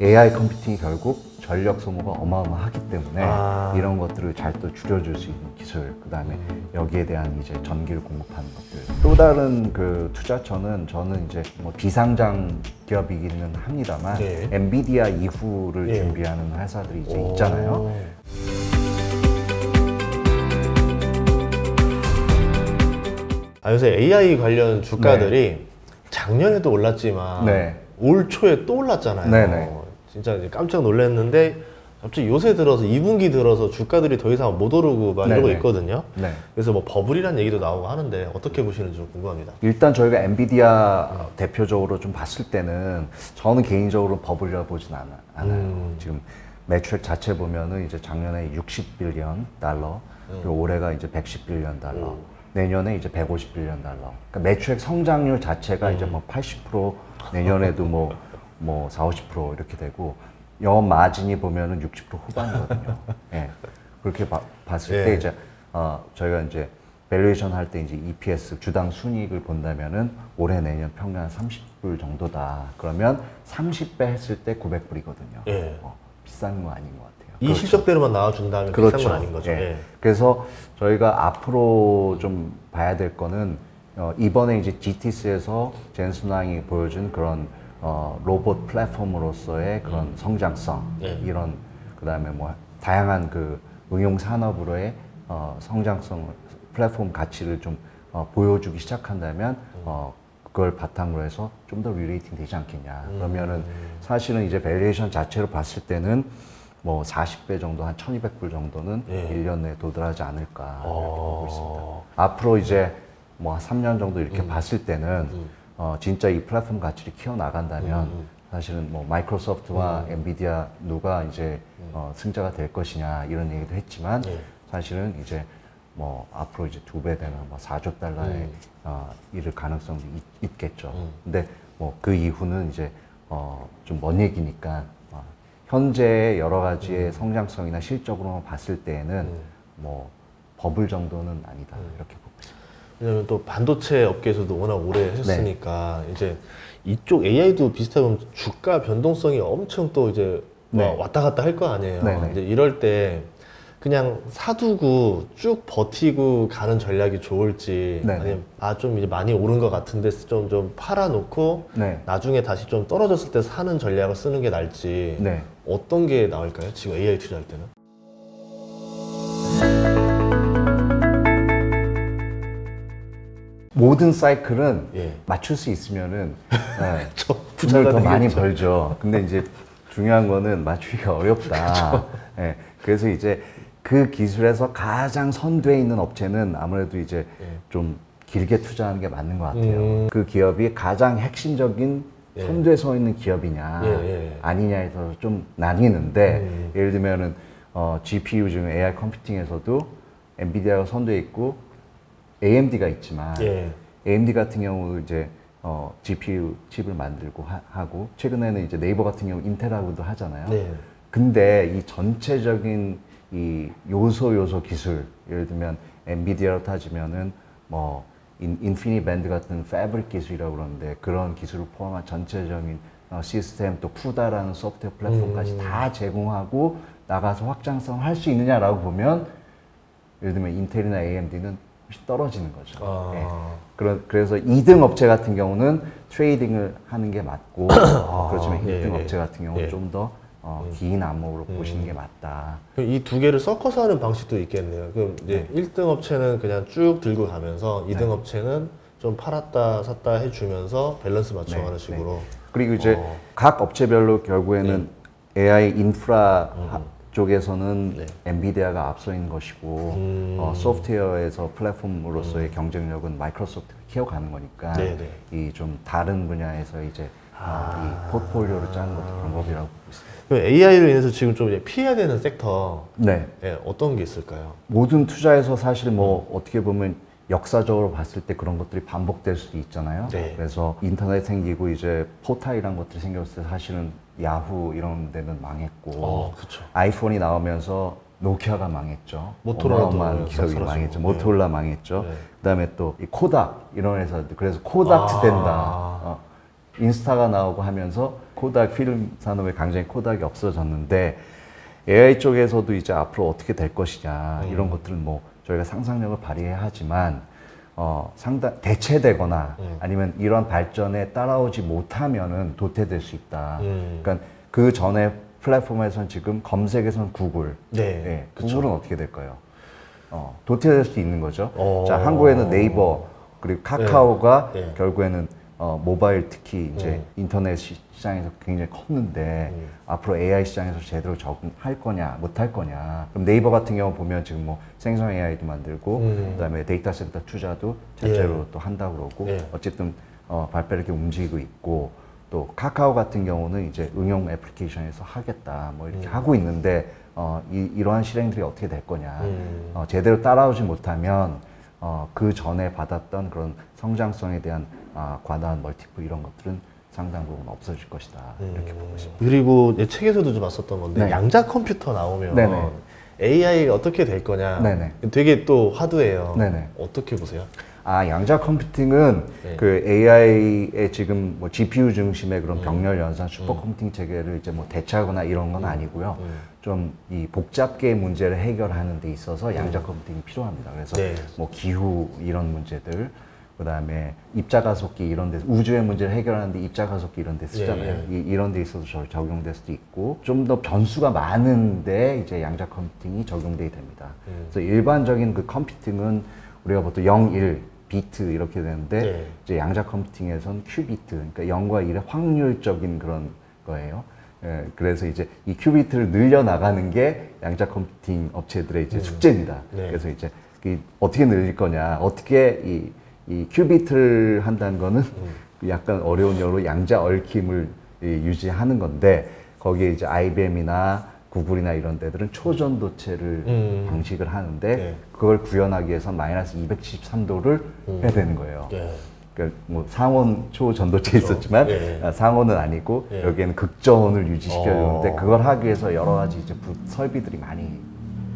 AI 컴퓨팅이 결국 전력 소모가 어마어마하기 때문에 아. 이런 것들을 잘 또 줄여줄 수 있는 기술, 그 다음에 음. 여기에 대한 이제 전기를 공급하는 것들. 또 다른 그 투자처는 저는 이제 뭐 비상장 기업이기는 합니다만 네. 엔비디아 이후를 예. 준비하는 회사들이 이제 오. 있잖아요. 아, 요새 AI 관련 주가들이 작년에도 올랐지만 네. 올 초에 또 올랐잖아요. 네네. 진짜 이제 깜짝 놀랐는데 갑자기 요새 들어서 2분기 들어서 주가들이 더 이상 못 오르고 막 이러고 네네. 있거든요. 네. 그래서 뭐 버블이란 얘기도 나오고 하는데 어떻게 보시는지 좀 궁금합니다. 일단 저희가 엔비디아 대표적으로 좀 봤을 때는 저는 개인적으로 버블이라 보진 않아, 않아요. 음. 지금 매출액 자체 보면은 이제 작년에 60빌리언 달러, 그리고 올해가 이제 110빌리언 달러, 내년에 이제 150빌리언 달러. 그러니까 매출액 성장률 자체가 이제 뭐 80% 내년에도 뭐, 뭐 4, 50% 이렇게 되고 영업 마진이 보면은 60% 후반이거든요. 예. 그렇게 봐- 봤을 예. 때 이제 어, 저희가 이제 밸류에이션 할 때 이제 EPS 주당 순이익을 본다면은 올해 내년 평균 한 30불 정도다. 그러면 30배 했을 때 900불이거든요. 예. 어, 비싼 거 아닌 것 같아요. 이 실적대로만 나와준다면 비싼 건 아닌 거죠. 예. 예. 그래서 저희가 앞으로 좀 봐야 될 거는 어, 이번에 이제 GTS에서 젠순왕이 보여준 그런 어, 로봇 플랫폼으로서의 그런 성장성 예. 이런 그다음에 뭐 다양한 그 응용 산업으로의 어, 성장성 플랫폼 가치를 좀 어, 보여주기 시작한다면 어, 그걸 바탕으로 해서 좀 더 리레이팅 되지 않겠냐. 그러면은 사실은 이제 밸류에이션 자체로 봤을 때는 뭐 40배 정도 한 1200불 정도는 예. 일 1년 내에 도달하지 않을까 이렇게 보고 있습니다. 어. 앞으로 이제 뭐 3년 정도 이렇게 봤을 때는 어, 진짜 이 플랫폼 가치를 키워 나간다면 사실은 뭐 마이크로소프트와 엔비디아 누가 이제 어, 승자가 될 것이냐 이런 얘기도 했지만 예. 사실은 이제 뭐 앞으로 이제 두 배 되는 뭐 4조 달러의 어, 이를 가능성도 있, 겠죠. 근데 뭐 그 이후는 이제 어, 좀 먼 얘기니까 어, 현재의 여러 가지의 성장성이나 실적으로만 봤을 때에는 뭐 버블 정도는 아니다. 이렇게 보고 있습니다. 왜냐면 또 반도체 업계에서도 워낙 오래 네. 했으니까 이제 이쪽 AI도 비슷하게 보면 주가 변동성이 엄청 또 이제 막 네. 왔다 갔다 할 거 아니에요. 네네. 이제 이럴 때 그냥 사두고 쭉 버티고 가는 전략이 좋을지 네네. 아니면 아 좀 이제 많이 오른 것 같은데 좀좀 팔아놓고 네. 나중에 다시 좀 떨어졌을 때 사는 전략을 쓰는 게 나을지 네. 어떤 게 나을까요? 지금 AI 투자할 때는? 모든 사이클은 예. 맞출 수 있으면은 네, 부자가 더 많이. 벌죠. 근데 이제 중요한 거는 맞추기가 어렵다. 예, 그래서 이제 그 기술에서 가장 선두에 있는 업체는 아무래도 이제 예. 좀 길게 투자하는 게 맞는 것 같아요. 음. 그 기업이 가장 핵심적인 예. 선두에 서 있는 기업이냐 예, 예. 아니냐에 서 좀 나뉘는데 음. 예를 들면은 어, GPU 중에 AI 컴퓨팅에서도 엔비디아가 선두에 있고 AMD가 있지만 예. AMD 같은 경우 이제 어, GPU 칩을 만들고 하, 고 최근에는 이제 네이버 같은 경우 인텔하고도 하잖아요. 네. 근데 이 전체적인 이 요소 요소 기술 예를 들면 엔비디아로 따지면은 뭐 인, 인피니 밴드 같은 패브릭 기술이라고 그러는데 그런 기술을 포함한 전체적인 어, 시스템 또 푸다라는 소프트웨어 플랫폼까지 음. 다 제공하고 나가서 확장성 할 수 있느냐라고 보면 예를 들면 인텔이나 AMD는 떨어지는 거죠. 아. 예. 그러, 그래서 2등 업체 같은 경우는 트레이딩을 하는 게 맞고 그렇지만 예, 1등 예. 업체 같은 경우는 예. 좀더 어, 긴 안목으로 보시는 게 맞다. 이 두 개를 섞어서 하는 방식도 있겠네요. 그럼 이제 네. 1등 업체는 그냥 쭉 들고 가면서 2등 업체는 좀 팔았다 샀다 해주면서 밸런스 맞춰가는 네, 식으로. 그리고 이제 어. 각 업체별로 결국에는 AI 인프라 하- 쪽에서는 네. 엔비디아가 앞서 있는 것이고 음. 어, 소프트웨어에서 플랫폼으로서의 경쟁력은 마이크로소프트가 키워가는 거니까 네, 네. 이좀 다른 분야에서 이제 어, 이 포트폴리오를 짜는 것도 방법이라고 보고 있습니다. AI로 인해서 지금 좀 피해야 되는 섹터 네. 예, 어떤 게 있을까요? 모든 투자에서 사실 뭐 어떻게 보면 역사적으로 봤을 때 그런 것들이 반복될 수도 있잖아요. 네. 그래서 인터넷 생기고 이제 포탈이란 것들이 생겼을 때 사실은 야후 이런 데는 망했고 어. 아이폰이 나오면서 노키아가 망했죠. 모토로라도 기업이. 망했죠. 네. 모토로라 망했죠. 네. 그다음에 또이 코닥 이런 회사들 그래서 코닥트 아. 된다. 어, 인스타가 나오고 하면서 코닥 필름 산업에 굉장히 코닥이 없어졌는데 AI 쪽에서도 이제 앞으로 어떻게 될 것이냐 이런 것들은 뭐 저희가 상상력을 발휘해야 하지만 어, 상당 대체되거나 아니면 이런 발전에 따라오지 못하면은 도태될 수 있다. 음. 그러니까 그 전에 플랫폼에서는 지금 검색에서는 구글, 네, 예. 구글은 어떻게 될까요? 어, 도태될 수 있는 거죠. 어. 자, 한국에는 네이버 그리고 카카오가 네. 네. 결국에는 어, 모바일 특히 이제 음. 인터넷 시- 시장에서 굉장히 컸는데 음. 앞으로 AI 시장에서 제대로 적응할 거냐 못 할 거냐 그럼 네이버 같은 경우 보면 지금 뭐 생성 AI도 만들고 음. 그다음에 데이터 센터 투자도 실제로 예. 또 한다고 그러고 예. 어쨌든 어, 발표를 이렇게 움직이고 있고 또 카카오 같은 경우는 이제 응용 애플리케이션에서 하겠다 뭐 이렇게 하고 있는데 어, 이, 이러한 실행들이 어떻게 될 거냐 음. 어, 제대로 따라오지 못하면 어, 그 전에 받았던 그런 성장성에 대한 아, 과다한 멀티플 이런 것들은 상당 부분 없어질 것이다 이렇게 보고 있습니다. 그리고 내 책에서도 좀 봤었던 건데 네. 양자 컴퓨터 나오면 네네. AI가 어떻게 될 거냐. 네네. 되게 또 화두예요. 네네. 어떻게 보세요? 아 양자 컴퓨팅은 네. 그 AI의 지금 뭐 GPU 중심의 음. 그런 병렬 연산 슈퍼 컴퓨팅 체계를 이제 뭐 대체하거나 이런 건 아니고요. 음. 좀이 복잡계 문제를 해결하는 데 있어서 양자 컴퓨팅이 필요합니다. 그래서 네. 뭐 기후 이런 문제들 그다음에 입자 가속기 이런 데 우주의 문제를 해결하는데 입자 가속기 이런 데 쓰잖아요. 예, 이, 이런 데 있어서 저- 적용될 수도 있고 좀 더 변수가 많은데 이제 양자 컴퓨팅이 적용되게 됩니다. 음. 그래서 일반적인 그 컴퓨팅은 우리가 보통 0, 1 비트 이렇게 되는데 네. 이제 양자 컴퓨팅에서는 큐비트 그러니까 0과 1의 확률적인 그런 거예요. 예, 그래서 이제 이 큐비트를 늘려 나가는 게 양자 컴퓨팅 업체들의 이제 숙제입니다. 네. 그래서 이제 그 어떻게 늘릴 거냐, 어떻게 이, 이 큐비트를 한다는 거는 음. 약간 어려운 영어로 양자 얽힘을 이 유지하는 건데 거기에 이제 IBM이나 구글이나 이런 데들은 초전도체를 음. 방식을 하는데 네. 그걸 구현하기 위해서 마이너스 273도를 음. 해야 되는 거예요. 예. 그러니까 뭐 상온 초전도체 있었지만 예. 아, 상온은 아니고 예. 여기에는 극저온을 유지시켜 주는데 어. 그걸 하기 위해서 여러 가지 이제 부- 설비들이 많이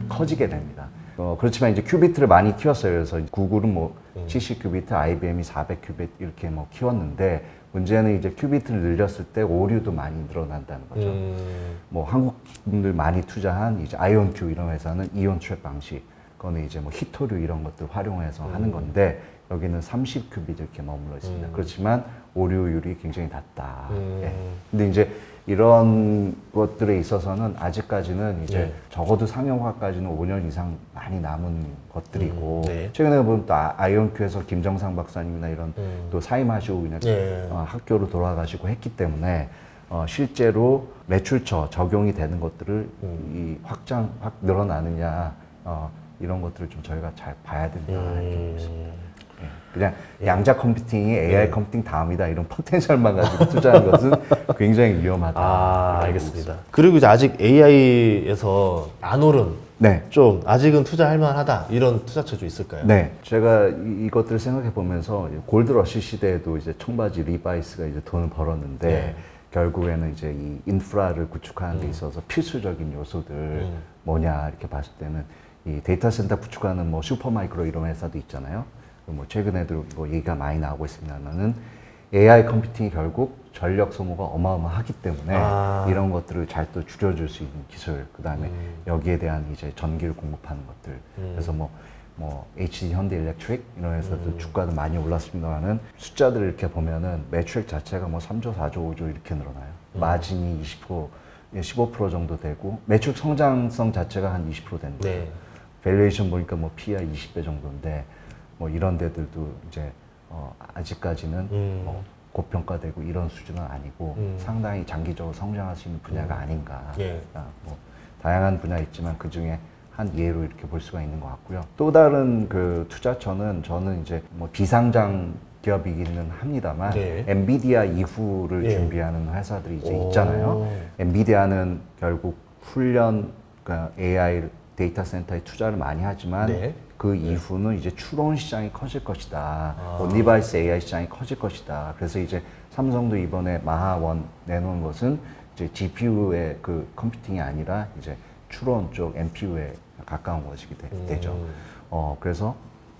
커지게 됩니다. 어, 그렇지만 이제 큐비트를 많이 키웠어요. 그래서 구글은 뭐 음. 70큐비트, IBM이 400큐비트 이렇게 뭐 키웠는데 문제는 이제 큐비트를 늘렸을 때 오류도 많이 늘어난다는 거죠. 음. 뭐 한국 분들 많이 투자한 이제 아이온큐 이런 회사는 이온 트랩 방식, 그거는 이제 뭐 히토류 이런 것들 활용해서 하는 건데 여기는 30큐빗 이렇게 머물러 있습니다. 그렇지만 오류율이 굉장히 낮다. 음. 예. 근데 이제 이런 것들에 있어서는 아직까지는 이제 네. 적어도 상용화까지는 5년 이상 많이 남은 것들이고 음, 네. 최근에 보면 또 아- 아이온큐에서 김정상 박사님이나 이런 음. 또 사임하시고 그냥 네. 어, 학교로 돌아가시고 했기 때문에 어, 실제로 매출처 적용이 되는 것들을 음. 이 확장 확 늘어나느냐 어, 이런 것들을 좀 저희가 잘 봐야 된다 이렇게 보고 있습니다. 음. 예. 그냥 양자 컴퓨팅이 AI 네. 컴퓨팅 다음이다 이런 포텐셜만 가지고 투자하는 것은 굉장히 위험하다. 아, 알겠습니다. 그리고 이제 아직 AI에서 안 오른. 네. 좀 아직은 투자할 만하다 이런 투자처도 있을까요? 네, 제가 이, 것들을 생각해 보면서 골드러시 시대에도 이제 청바지 리바이스가 이제 돈을 벌었는데 네. 음. 결국에는 이제 이 인프라를 구축하는 데 있어서 필수적인 요소들 뭐냐 이렇게 봤을 때는 이 데이터 센터 구축하는 뭐 슈퍼마이크로 이런 회사도 있잖아요. 뭐 최근에도 뭐 얘기가 많이 나오고 있습니다만은 AI 컴퓨팅이 결국 전력 소모가 어마어마하기 때문에 아. 이런 것들을 잘 또 줄여줄 수 있는 기술, 그 다음에 음. 여기에 대한 이제 전기를 공급하는 것들. 그래서 뭐, 뭐, HD 현대 일렉트릭 이런 회사도 음. 주가도 많이 올랐습니다만은 숫자들을 이렇게 보면은 매출액 자체가 뭐 3조, 4조, 5조 이렇게 늘어나요. 음. 마진이 20%, 예, 15% 정도 되고 매출 성장성 자체가 한 20% 되는 거예요. 네. 밸류에이션 보니까 뭐 PER 20배 정도인데 뭐 이런 데들도 이제 어 아직까지는 음. 뭐 고평가되고 이런 수준은 아니고 음. 상당히 장기적으로 성장할 수 있는 분야가 아닌가. 예. 아, 뭐 다양한 분야 있지만 그 중에 한 예로 이렇게 볼 수가 있는 것 같고요. 또 다른 그 투자처는 저는 이제 뭐 비상장 기업이기는 합니다만 네. 엔비디아 이후를 예. 준비하는 회사들이 이제 오. 있잖아요. 엔비디아는 결국 훈련, 그러니까 AI 데이터 센터에 투자를 많이 하지만 네. 그 이후는 이제 추론 시장이 커질 것이다. 아. 온디바이스 AI 시장이 커질 것이다. 그래서 이제 삼성도 이번에 마하원 내놓은 것은 이제 GPU의 그 컴퓨팅이 아니라 이제 추론 쪽 NPU에 가까운 것이기 되, 음. 되죠. 어, 그래서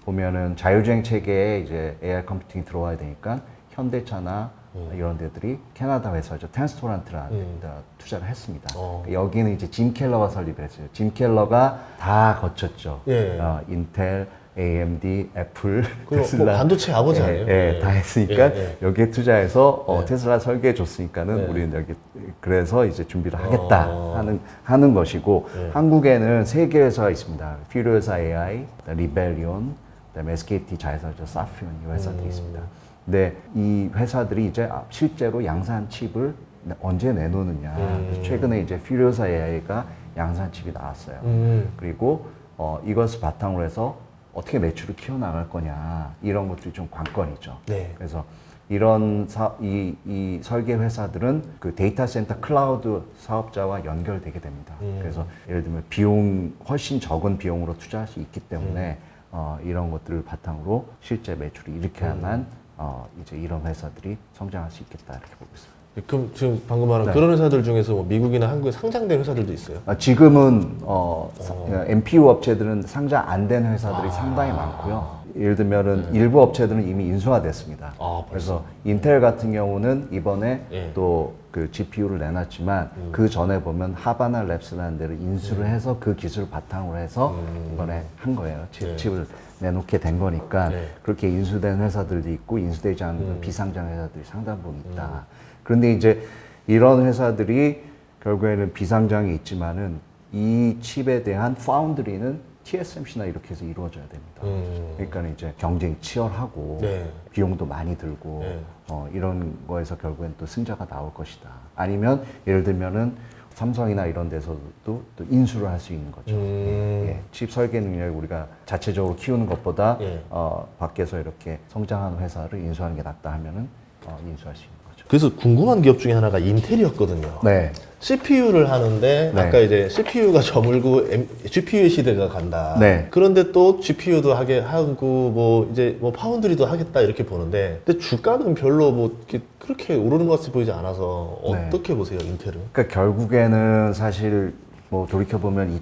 보면은 자율주행 체계에 이제 AI 컴퓨팅이 들어와야 되니까 현대차나 이런 데들이 캐나다 회사죠. 텐스토란트라는 음. 데다 투자를 했습니다. 어. 여기는 이제 짐 켈러가 설립했어요. 짐 켈러가 다 거쳤죠. 예. 어, 인텔, AMD, 애플, 그거 뭐 반도체 아버지 예, 아니에요? 예, 예. 다 했으니까 예, 예. 여기에 투자해서 어, 네. 테슬라 설계해 줬으니까는 네. 우리는 여기 그래서 이제 준비를 하겠다 어. 하는 하는 것이고 네. 한국에는 세 개 회사가 있습니다. 퓨리오사 AI, 리벨리온, 그다음에 SKT 자회사죠 사피온 이 회사들이 음. 있습니다. 근데 이 회사들이 이제 아, 실제로 양산 칩을 언제 내놓느냐. 음. 최근에 이제 퓨리오사 AI가 양산 칩이 나왔어요. 음. 그리고 어, 이것을 바탕으로 해서 어떻게 매출을 키워나갈 거냐 이런 것들이 좀 관건이죠. 네. 그래서 이런 사, 이, 이 설계 회사들은 그 데이터 센터 클라우드 사업자와 연결되게 됩니다. 음. 그래서 예를 들면 비용 훨씬 적은 비용으로 투자할 수 있기 때문에 어, 이런 것들을 바탕으로 실제 매출이 일으켜야만 어, 이제 이런 회사들이 성장할 수 있겠다 이렇게 보고 있습니다. 그럼 지금 방금 말한 네. 그런 회사들 중에서 뭐 미국이나 한국에 상장된 회사들도 있어요. 아, 지금은 어, 사- MPU 업체들은 상장 안 된 회사들이 아. 상당히 많고요. 예를 들면은 일부 업체들은 이미 인수화됐습니다. 네. 아? 그래서 인텔 같은 경우는 이번에 예. 음. 또그 GPU를 내놨지만 그 전에 보면 하바나 랩스라는 데를 인수를 해서 그 기술을 바탕으로 해서 이번에 한 거예요. 칩, 음. 네. 칩을 내놓게 된 거니까 네. 음. 그렇게 인수된 회사들도 있고 인수되지 않은 비상장 회사들이 상당 부분 있다. 그런데 이제 이런 회사들이 결국에는 비상장이 있지만은 이 칩에 대한 파운드리는 TSMC나 이렇게 해서 이루어져야 됩니다. 음. 그러니까 이제 경쟁이 치열하고 네. 비용도 많이 들고 네. 어, 이런 거에서 결국엔 또 승자가 나올 것이다. 아니면 예를 들면은 삼성이나 이런 데서도 또 인수를 할 수 있는 거죠. 음. 예, 칩 설계 능력을 우리가 자체적으로 키우는 것보다 예. 어, 밖에서 이렇게 성장하는 회사를 인수하는 게 낫다 하면은 어, 인수할 수 있는. 그래서 궁금한 기업 중에 하나가 인텔이었거든요. 네. CPU를 하는데 네. 아까 이제 CPU가 저물고 M, GPU 시대가 간다. 네. 그런데 또 GPU도 하게 하고 뭐 이제 뭐 파운드리도 하겠다 이렇게 보는데 근데 주가는 별로 뭐 그렇게 오르는 것 같이 보이지 않아서 네. 어떻게 보세요 인텔은? 그러니까 결국에는 사실 뭐 돌이켜 보면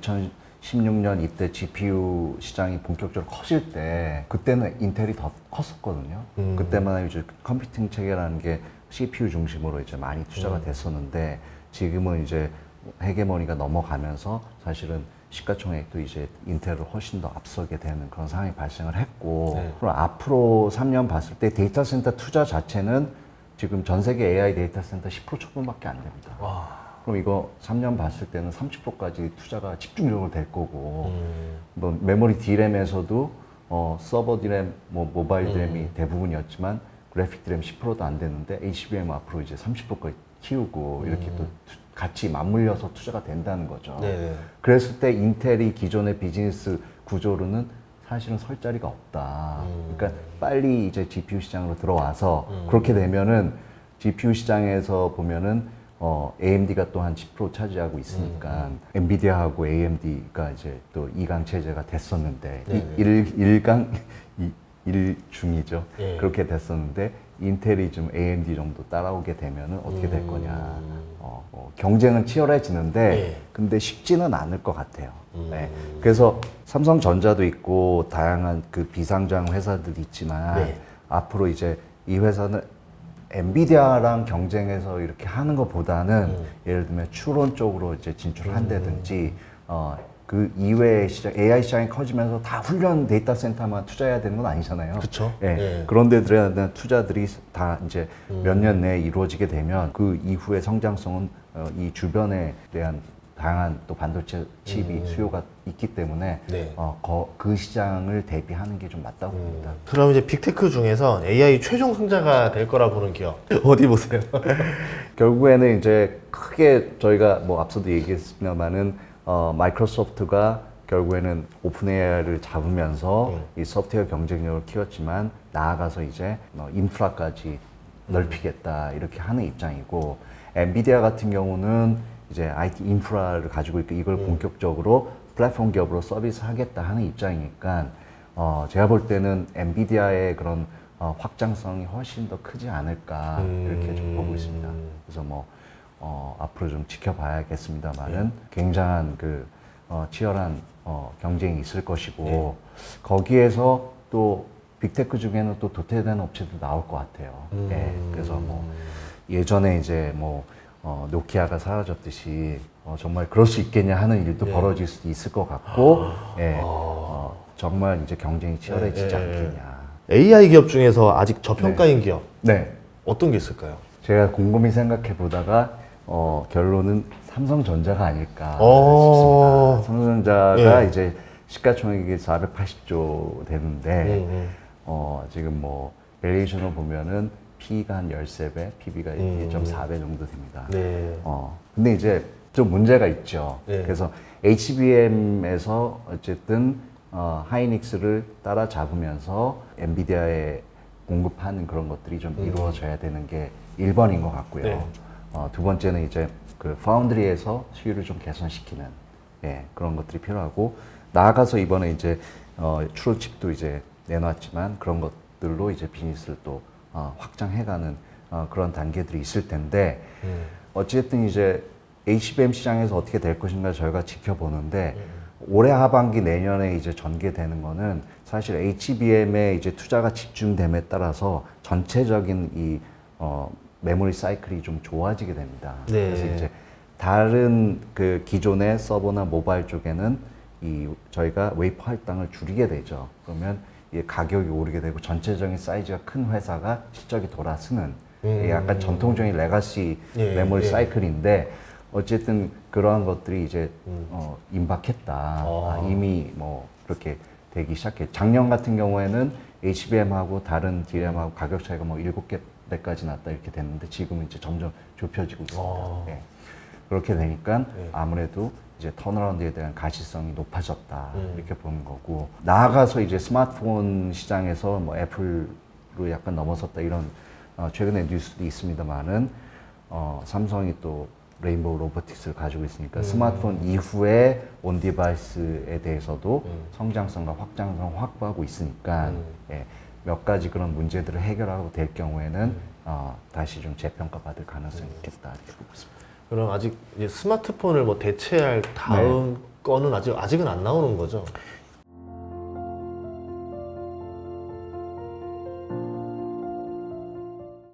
2016년 이때 GPU 시장이 본격적으로 커질 때 그때는 인텔이 더 컸었거든요. 음. 그때만 이제 컴퓨팅 체계라는 게 CPU 중심으로 이제 많이 투자가 음. 됐었는데 지금은 이제 헤게모니가 넘어가면서 사실은 시가총액도 이제 인텔을 훨씬 더 앞서게 되는 그런 상황이 발생을 했고 네. 그럼 앞으로 3년 봤을 때 데이터 센터 투자 자체는 지금 전 세계 AI 데이터 센터 10% 초반밖에 안 됩니다. 와. 그럼 이거 3년 봤을 때는 30%까지 투자가 집중적으로 될 거고 음. 뭐 메모리 D램에서도 어, 서버 D램, 뭐 모바일 음. D램이 대부분이었지만 그래픽 D램 10%도 안 됐는데 HBM 앞으로 이제 30%까지 키우고 이렇게 또 투- 같이 맞물려서 투자가 된다는 거죠. 음. 네네. 그랬을 때 인텔이 기존의 비즈니스 구조로는 사실은 설 자리가 없다. 음. 그러니까 빨리 이제 GPU 시장으로 들어와서 그렇게 되면은 GPU 시장에서 보면은 어, AMD가 또 한 10% 차지하고 있으니까 음, 엔비디아하고 AMD가 이제 또 2강 체제가 됐었는데. 일, 일강 이, 일 중이죠. 예. 그렇게 됐었는데 인텔이 좀 AMD 정도 따라오게 되면은 어떻게 될 거냐. 음. 어, 어, 경쟁은 치열해지는데 예. 근데 쉽지는 않을 것 같아요. 음. 네. 그래서 삼성전자도 있고 다양한 그 비상장 회사들이 있지만 네. 앞으로 이제 이 회사는 엔비디아랑 경쟁해서 이렇게 하는 것보다는 음. 예를 들면 추론 쪽으로 이제 진출한다든지 어, 그 이외의 시장, AI 시장이 커지면서 다 훈련 데이터 센터만 투자해야 되는 건 아니잖아요. 그쵸. 예. 예. 그런 데들에 대한 투자들이 다 이제 음. 몇년 내에 이루어지게 되면 그 이후의 성장성은 어, 이 주변에 대한 다양한 또 반도체 칩이 수요가 있기 때문에 음. 네. 어, 거- 그 시장을 대비하는 게 좀 맞다고 음. 봅니다. 그럼 이제 빅테크 중에서 AI 최종 승자가 될 거라 보는 기업 어디 보세요? 결국에는 이제 크게 저희가 뭐 앞서도 얘기했습니다만은 어, 마이크로소프트가 결국에는 오픈 AI를 잡으면서 이 소프트웨어 경쟁력을 키웠지만 나아가서 이제 뭐 인프라까지 넓히겠다 이렇게 하는 입장이고 엔비디아 같은 경우는 이제 IT 인프라를 가지고 있고 이걸 본격적으로 플랫폼 기업으로 서비스하겠다 하는 입장이니까 어, 제가 볼 때는 엔비디아의 그런 어, 확장성이 훨씬 더 크지 않을까 이렇게 좀 보고 있습니다. 그래서 뭐 어, 앞으로 좀 지켜봐야겠습니다만은 굉장한 그 어, 치열한 어, 경쟁이 있을 것이고 거기에서 또 빅테크 중에는 또 도태되는 업체도 나올 것 같아요. 음. 예, 그래서 뭐 예전에 이제 뭐 어, 노키아가 사라졌듯이 어, 정말 그럴 수 있겠냐 하는 일도 예. 벌어질 수도 있을 것 같고, 예, 어, 정말 이제 경쟁이 치열해지지 예, 예, 않겠냐. AI 기업 중에서 아직 저평가인 기업 네, 어떤 게 있을까요? 제가 곰곰이 생각해 보다가 어, 결론은 삼성전자가 아닐까 어. 싶습니다. 삼성전자가 예. 이제 시가총액이 480조 되는데 음, 음. 어, 지금 뭐 밸류에이션을 보면은 P가 한 13배, PB가 음. 1.4배 정도 됩니다. 네. 어, 근데 이제 좀 문제가 있죠. 네. 그래서 HBM에서 어쨌든 어, 하이닉스를 따라잡으면서 엔비디아에 공급하는 그런 것들이 좀 이루어져야 되는 게 1번인 것 같고요. 음. 네. 어, 두 번째는 이제 그 파운드리에서 수율을 좀 개선시키는 예, 그런 것들이 필요하고 나아가서 이번에 이제 어, 추로칩도 이제 내놨지만 그런 것들로 이제 비즈니스를 또 어, 확장해가는 어, 그런 단계들이 있을 텐데 음. 어쨌든 이제 HBM 시장에서 어떻게 될 것인가 저희가 지켜보는데 올해 하반기 내년에 이제 전개되는 거는 사실 HBM에 이제 투자가 집중됨에 따라서 전체적인 이 어, 메모리 사이클이 좀 좋아지게 됩니다. 네. 그래서 이제 다른 그 기존의 서버나 모바일 쪽에는 이 저희가 웨이퍼 할당을 줄이게 되죠. 그러면 이 가격이 오르게 되고 전체적인 사이즈가 큰 회사가 실적이 돌아서는 음. 약간 전통적인 레가시 예, 메모리 예. 사이클인데 어쨌든 그러한 것들이 이제 음. 어, 임박했다. 아. 아, 이미 뭐 그렇게 되기 시작해. 작년 같은 경우에는 HBM하고 다른 DRAM하고 가격 차이가 뭐 일곱 개 배까지 났다 이렇게 됐는데 지금은 이제 점점 좁혀지고 있습니다. 아. 예. 그렇게 되니까 네. 아무래도 이제 턴어라운드에 대한 가시성이 높아졌다 음. 이렇게 보는 거고 나아가서 이제 스마트폰 시장에서 뭐 애플로 약간 넘어섰다 이런 어, 최근에 뉴스도 있습니다만은 어, 삼성이 또 레인보우 로보틱스를 가지고 있으니까 음. 스마트폰 이후에 온 디바이스에 대해서도 음. 성장성과 확장성을 확보하고 있으니까 음. 예, 몇 가지 그런 문제들을 해결하고 될 경우에는 음. 어, 다시 좀 재평가 받을 가능성이 있겠다 이렇게 보고 있습니다. 그럼 아직 이제 스마트폰을 뭐 대체할 다음 거는 아직 아직은 안 나오는 거죠?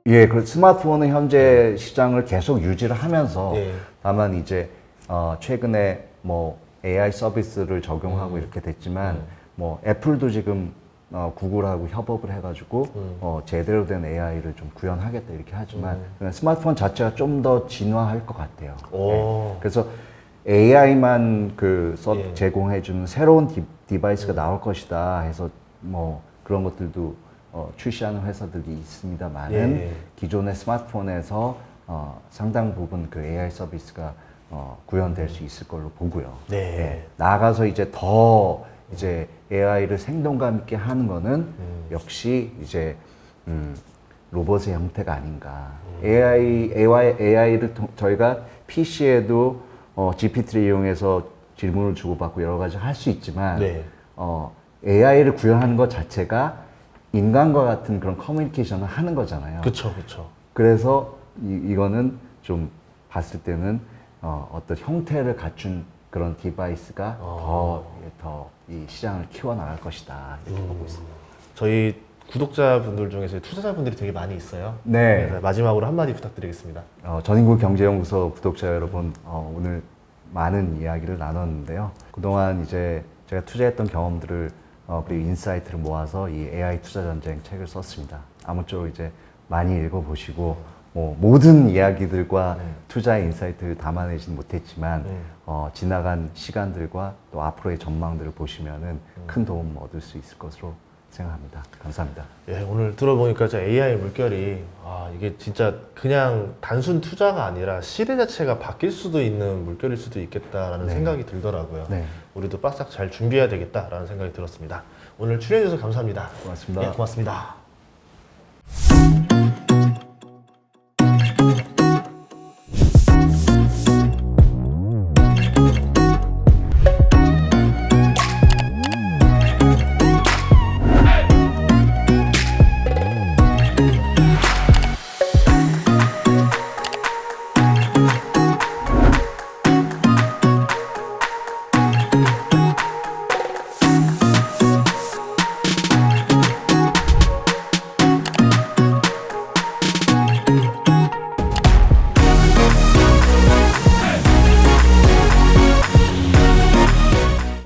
예, 그 스마트폰은 현재 시장을 계속 유지를 하면서 예. 다만 이제 어, 최근에 뭐 AI 서비스를 적용하고 음. 이렇게 됐지만 음. 뭐 애플도 지금 어, 구글하고 협업을 해가지고 음. 어, 제대로 된 AI를 좀 구현하겠다 이렇게 하지만 음. 스마트폰 자체가 좀 더 진화할 것 같아요. 오. 예. 그래서 AI만 그 서- 예. 제공해주는 새로운 디, 바이스가 나올 것이다 해서 뭐 그런 것들도 어, 출시하는 회사들이 있습니다만은 예. 기존의 스마트폰에서 어, 상당 부분 그 AI 서비스가 어, 구현될 수 있을 걸로 보고요. 네. 예. 나아가서 이제 더 이제 AI를 생동감 있게 하는 거는 음. 역시 이제 음, 로봇의 형태가 아닌가. 음. AI, AI, AI를 통, 저희가 PC에도 어, GPT를 이용해서 질문을 주고받고 여러 가지 할 수 있지만 네. 어, AI를 구현하는 것 자체가 인간과 같은 그런 커뮤니케이션을 하는 거잖아요. 그쵸 그쵸. 그래서 이, 이거는 좀 봤을 때는 어, 어떤 형태를 갖춘 그런 디바이스가 어. 더 이 시장을 키워나갈 것이다 이렇게 음. 보고 있습니다. 저희 구독자분들 중에서 투자자분들이 되게 많이 있어요. 네. 그래서 마지막으로 한마디 부탁드리겠습니다. 어, 전인구 경제연구소 구독자 여러분 어, 오늘 많은 이야기를 나눴는데요. 그동안 이제 제가 투자했던 경험들을 어, 그리고 인사이트를 모아서 이 AI 투자 전쟁 책을 썼습니다. 아무쪼록 이제 많이 읽어보시고 뭐 모든 이야기들과 네. 투자의 인사이트를 담아내지는 못했지만 네. 어, 지나간 시간들과 또 앞으로의 전망들을 보시면은 큰 도움 얻을 수 있을 것으로 생각합니다. 감사합니다. 예, 오늘 들어보니까 진짜 AI 물결이 아 이게 진짜 그냥 단순 투자가 아니라 시대 자체가 바뀔 수도 있는 물결일 수도 있겠다라는 네. 생각이 들더라고요. 네, 우리도 바싹 잘 준비해야 되겠다라는 생각이 들었습니다. 오늘 출연해 주셔서 감사합니다. 고맙습니다. 예, 고맙습니다.